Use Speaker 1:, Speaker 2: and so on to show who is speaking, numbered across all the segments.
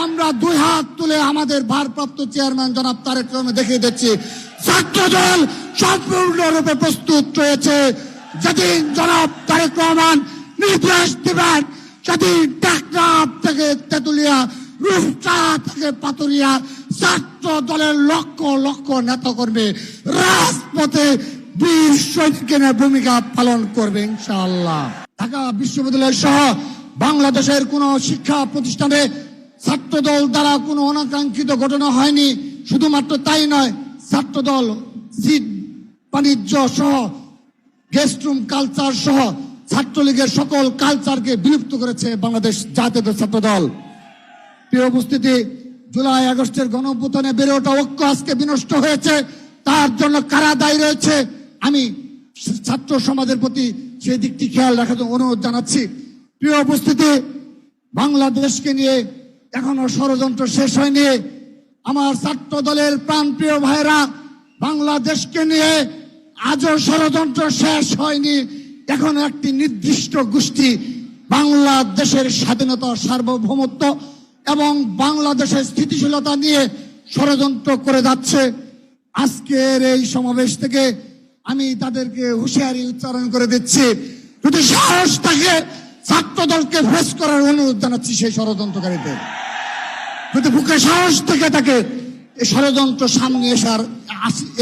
Speaker 1: আমরা দুই হাত তুলে আমাদের ভারপ্রাপ্ত চেয়ারম্যান জনাব তারেক রহমান দেখিয়ে দিচ্ছি। ছাত্র দল সম্পূর্ণরূপে প্রস্তুত রয়েছে। যেদিন জনাব তারেক রহমান নির্দেশ দিবেন, সেদিন টেকনাফ থেকে তেতুলিয়া, রূপচা থেকে পাতুরিয়া ছাত্র দলের লক্ষ লক্ষ নেতাকর্মী রাজপথে বীর সৈনিকের ভূমিকা পালন করবে ইনশাআল্লাহ। ঢাকা বিশ্ববিদ্যালয় সহ বাংলাদেশের কোন শিক্ষা প্রতিষ্ঠানে ছাত্রদল দ্বারা কোনো অনাকাঙ্ক্ষিত ঘটনা হয়নি, শুধুমাত্র তাই নয়, ছাত্রদল সিট বাণিজ্য সহ গেস্ট রুম কালচার সহ ছাত্রলীগের সকল কালচারকে বিলুপ্ত করেছে বাংলাদেশ জাতীয় ছাত্র দল প্রিয় উপস্থিতি, জুলাই, আগস্টের গণঅভ্যুত্থানে বেড়ে ওঠা ঐক্য আজকে বিনষ্ট হয়েছে, তার জন্য কারা দায়ী রয়েছে? আমি ছাত্র সমাজের প্রতি সেই দিকটি খেয়াল রাখার অনুরোধ জানাচ্ছি। প্রিয় উপস্থিতি, বাংলাদেশকে নিয়ে এখনও ষড়যন্ত্র শেষ হয়নি। আমার ছাত্র দলের প্রাণপ্রিয় ভাইরা বাংলাদেশকে নিয়ে আজও ষড়যন্ত্র শেষ হয়নি। এখন একটি নির্দিষ্ট গোষ্ঠী বাংলাদেশের স্বাধীনতা, সার্বভৌমত্ব এবং বাংলাদেশের স্থিতিশীলতা নিয়ে ষড়যন্ত্র করে যাচ্ছে। আজকের এই সমাবেশ থেকে আমি তাদেরকে হুঁশিয়ারি উচ্চারণ করে দিচ্ছি। যদি সাহস থাকে ছাত্র দলকে ফেস করার অনুরোধ জানাচ্ছি সেই ষড়যন্ত্রকারীদের। যদি বুকে সাহস থেকে তাকে ষড়যন্ত্র সামনে এসার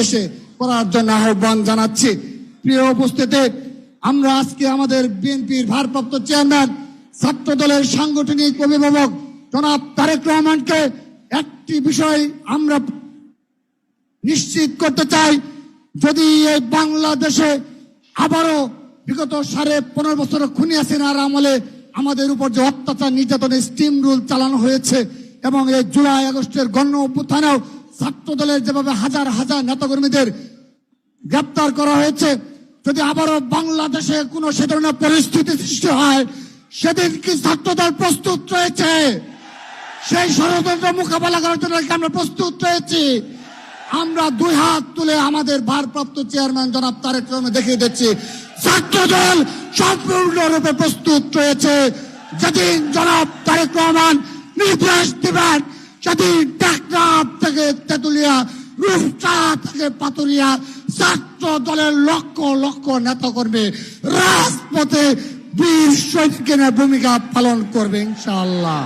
Speaker 1: এসে করার জন্য আহ্বান জানাচ্ছি। প্রিয় উপস্থিতি, আমরা আজকে আমাদের বিএনপির ভারপ্রাপ্ত চেয়ারম্যান ছাত্র দলের সাংগঠনিক অভিভাবক জনাব তারেক রহমানকে একটি বিষয় আমরা নিশ্চিত করতে চাই, যদি এই বাংলাদেশে আবারও বিগত সাড়ে পনেরো বছর খুনি হাসিনার আমলে আমাদের উপর যে অত্যাচার, নির্যাতনের স্টিম রুল চালানো হয়েছে এবং এই জুলাই আগস্টের গণ অভ্যুত্থানেও ছাত্র দলের যেভাবে হাজার হাজার নেতাকর্মীদের গ্রেপ্তার করা হয়েছে, যদি আবারও বাংলাদেশে কোনো সে ধরনের পরিস্থিতি সৃষ্টি হয়, সেদিন কি ছাত্রদল প্রস্তুত রয়েছে? সেই ষড়যন্ত্র মোকাবেলা করার জন্য আমরা প্রস্তুত রয়েছি? আমরা দুই হাত তুলে আমাদের ভারপ্রাপ্ত চেয়ারম্যান জনাব তারেক রহমান দেখিয়ে দিচ্ছি ছাত্র দল সম্পূর্ণরূপে প্রস্তুত রয়েছে। যেদিন জনাব তারেক রহমান থেকে তেতুলিয়া রূপচা থেকে পাতুরিয়া ছাত্র দলের লক্ষ লক্ষ নেতাকর্মী রাজপথে বীর সৈনিকের ভূমিকা পালন করবে ইনশাআল্লাহ।